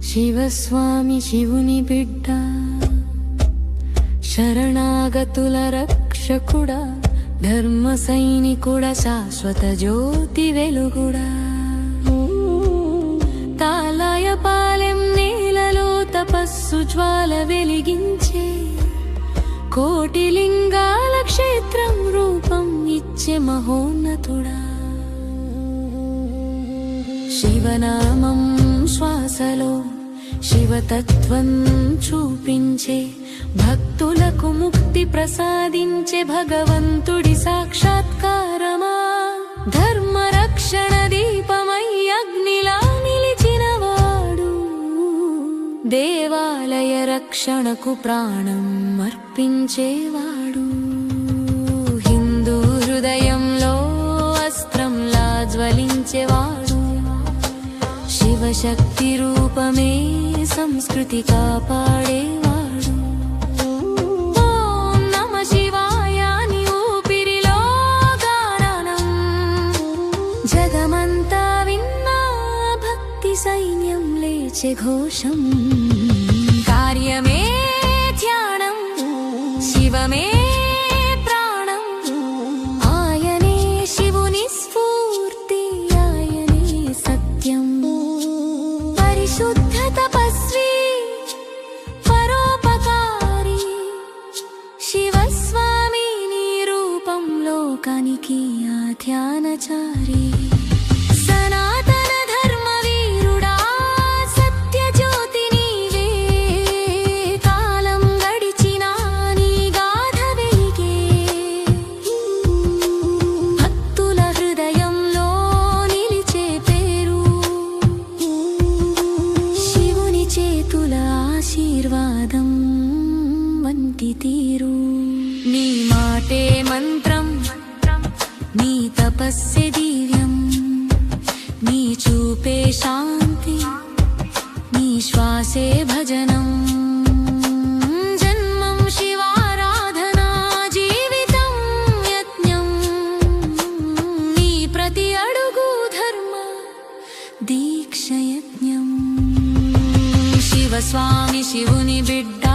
శివస్వామి శివుని బిడ్డ శరణాగతుల రక్షకుడా ధర్మ సైనికుడ శాశ్వత జ్యోతి వెలుగుడా తాలాయ పాలెం నేలలో తపస్సు జ్వాల వెలిగించే కోటి లింగాల క్షేత్రం రూపం ఇచ్చే మహోన్నతుడా శివనామం శ్వాస శివతత్వం చూపించే భక్తులకు ముక్తి ప్రసాదించే భగవంతుడి సాక్షాత్కారమా? ధర్మ రక్షణ దీపమై అగ్నిలా నిలిచినవాడు. దేవాలయ రక్షణకు ప్రాణం అర్పించేవాడు. శక్తి రూపమే సంస్కృతి కాపాడేవాడు. ఓం నమ శివాయ అని ఊపిరిలో గానం జగమంతా విన్నా భక్తి సైన్యం లేచే ఘోషం. పరిశుద్ధ తపస్వి పరోపకారి శివస్వామి నీ రూపం లోకానికి శివుని చేతుల ఆశీర్వాదం వంటి తీరు. నీ మాటే మంత్రం నీ తపస్సె దివ్యం. నీ చూపే శాంతి నీ శ్వాసే భజనం. జన్మం శివారాధనా జీవితం యజ్ఞం. నీ ప్రతి అడుగు ధర్మ స్వామి శివుని బిడ్డ.